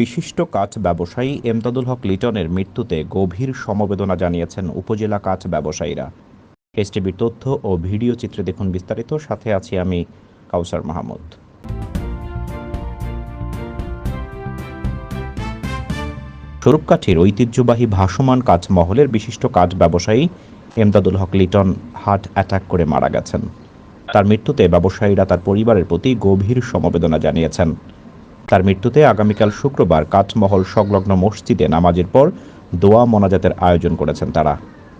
বিশিষ্ট কাঠ ব্যবসায়ী এমদাদুল হক লিটনের মৃত্যুতে গভীর সমবেদনা জানিয়েছেন উপজেলা কাঠ ব্যবসায়ীরা। এসটিভির তথ্য ও ভিডিও চিত্রে দেখুন বিস্তারিত। সাথে আছি আমি কাউসার মাহমুদ। স্বরূপকাঠির ঐতিহ্যবাহী ভাসমান কাঠ মহলের বিশিষ্ট কাঠ ব্যবসায়ী এমদাদুল হক লিটন হার্ট অ্যাটাক করে মারা গেছেন। তার মৃত্যুতে ব্যবসায়ীরা তার পরিবারের প্রতি গভীর সমবেদনা জানিয়েছেন। তার মৃত্যুতে আগামীকাল শুক্রবার কাঠমহল সংলগ্ন মসজিদে নামাজের পর দোয়া মোনাজাতের আয়োজন করেছেন তারা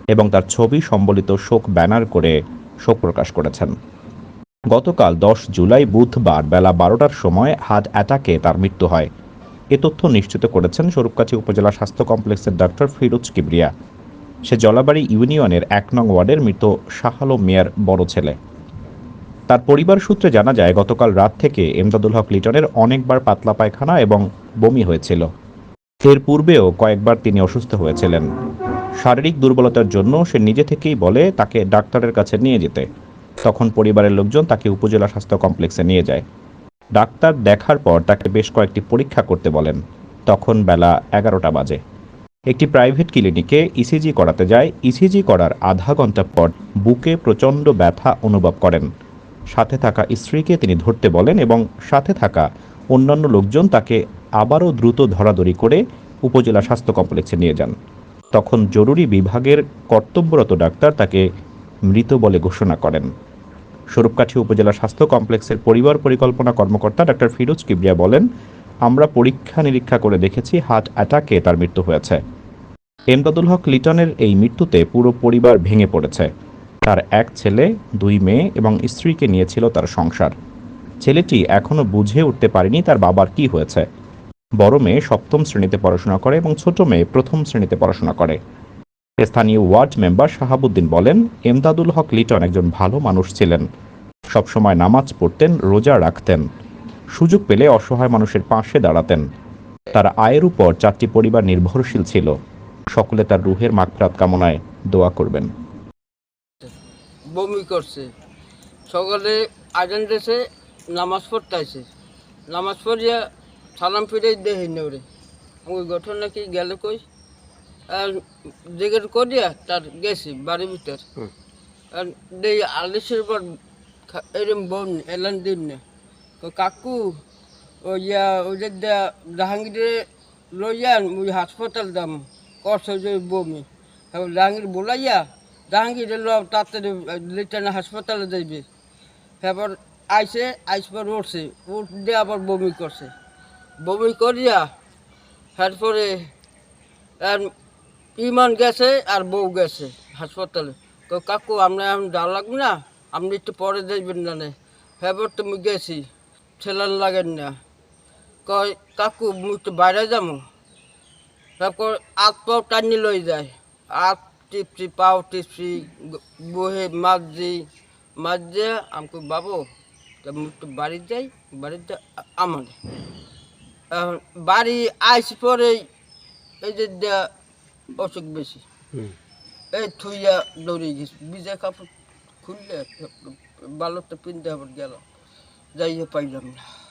এবং তার ছবি সম্বলিত শোক ব্যানার করে শোক প্রকাশ করেছেন। গতকাল দশ জুলাই বুধবার বেলা বারোটার সময় হার্ট অ্যাটাকে তার মৃত্যু হয়। এ তথ্য নিশ্চিত করেছেন স্বরূপকাছি উপজেলা স্বাস্থ্য কমপ্লেক্সের ডাক্তার ফিরোজ কিবরিয়া। সে জলাবাড়ি ইউনিয়নের এক নং ওয়ার্ডের মৃত শাহালো মিয়ার বড় ছেলে। তার পরিবার সূত্রে জানা যায়, গতকাল রাত থেকে এমদাদুল হক লিটনের অনেকবার পাতলা পায়খানা এবং বমি হয়েছিল। এর পূর্বেও কয়েকবার তিনি অসুস্থ হয়েছিলেন। শারীরিক দুর্বলতার জন্য সে নিজে থেকেই বলে তাকে ডাক্তারের কাছে নিয়ে যেতে। তখন পরিবারের লোকজন তাকে উপজেলা স্বাস্থ্য কমপ্লেক্সে নিয়ে যায়। ডাক্তার দেখার পর তাকে বেশ কয়েকটি পরীক্ষা করতে বলেন। তখন বেলা এগারোটা বাজে। একটি প্রাইভেট ক্লিনিকে ইসিজি করাতে যায়। ইসিজি করার আধা ঘণ্টা পর বুকে প্রচণ্ড ব্যথা অনুভব করেন। সাথে থাকা স্ত্রীকে তিনি ধরতে বলেন এবং সাথে থাকা অন্যান্য লোকজন তাকে আবারও দ্রুত ধরাধরি করে উপজেলা স্বাস্থ্য কমপ্লেক্সে নিয়ে যান। তখন জরুরি বিভাগের কর্তব্যরত ডাক্তার তাকে মৃত বলে ঘোষণা করেন। স্বরূপকাঠি উপজেলা স্বাস্থ্য কমপ্লেক্সের পরিবার পরিকল্পনা কর্মকর্তা ডাক্তার ফিরোজ কিবরিয়া বলেন, আমরা পরীক্ষা নিরীক্ষা করে দেখেছি হার্ট অ্যাটাকে তার মৃত্যু হয়েছে। এমদাদুল হক লিটনের এই মৃত্যুতে পুরো পরিবার ভেঙে পড়েছে। তার এক ছেলে, দুই মেয়ে এবং স্ত্রীকে নিয়েছিল তার সংসার। ছেলেটি এখনও বুঝে উঠতে পারেনি তার বাবার কি হয়েছে। বড় মেয়ে সপ্তম শ্রেণীতে পড়াশোনা করে এবং ছোট মেয়ে প্রথম শ্রেণীতে পড়াশোনা করে। স্থানীয় ওয়ার্ড মেম্বার শাহাবুদ্দিন বলেন, এমদাদুল হক লিটন একজন ভালো মানুষ ছিলেন। সবসময় নামাজ পড়তেন, রোজা রাখতেন। সুযোগ পেলে অসহায় মানুষের পাশে দাঁড়াতেন। তার আয়ের উপর চারটি পরিবার নির্ভরশীল ছিল। সকলে তার রুহের মাগফিরাত কামনায় দোয়া করবেন। বমি করছে। সকালে আজান দেশে নামাজ পড়তে নামাজ পড়িয়া সালাম ফিরে দেহে নেওরে ওই গঠন নাকি গেলে কই? আর জিজ্ঞেস করিয়া তার গেছি বাড়ির ভিতর। আর দেই আলিশের পর এরম বোন এলান দিন না। কাকু ওই দা- জাহাঙ্গীরে লইয়া ওই হাসপাতাল দাম করছে যে বমি। জাহাঙ্গীর বলাইয়া জাহাঙ্গীর এলো তাড়াতাড়ি লিটানা হাসপাতালে যাইবে। এবার আইসে আইসবার উঠছে, উঠ দিয়ে আবার বমি করছে। বমি করিয়া তারপরে আর ইমান গেছে আর বউ গেছে হাসপাতালে। তো কাকু, আমরা এখন যাওয়া লাগবে না? আপনি একটু পরে যাইবেন না। এবার তুমি গেছি, ছেলের লাগেন না। কয়, কাকু, মুই একটু বাইরে যাব। তারপর আত পাও টানি লই যায়। আত টিপছি পাও টিপছি গ- বহে মাঝি মাঝে আমাকে বাবু তা একটু বাড়ি যাই বাড়িতে আমার। এখন বাড়ি আইস পরে এই যে দেয়া অসুখ বেশি। এই থুইয়া দৌড়ে গেছি। বিজয় কাপড় খুললে বালুটা পিনতে হবে গেল। যাইয়ে পাইলাম না।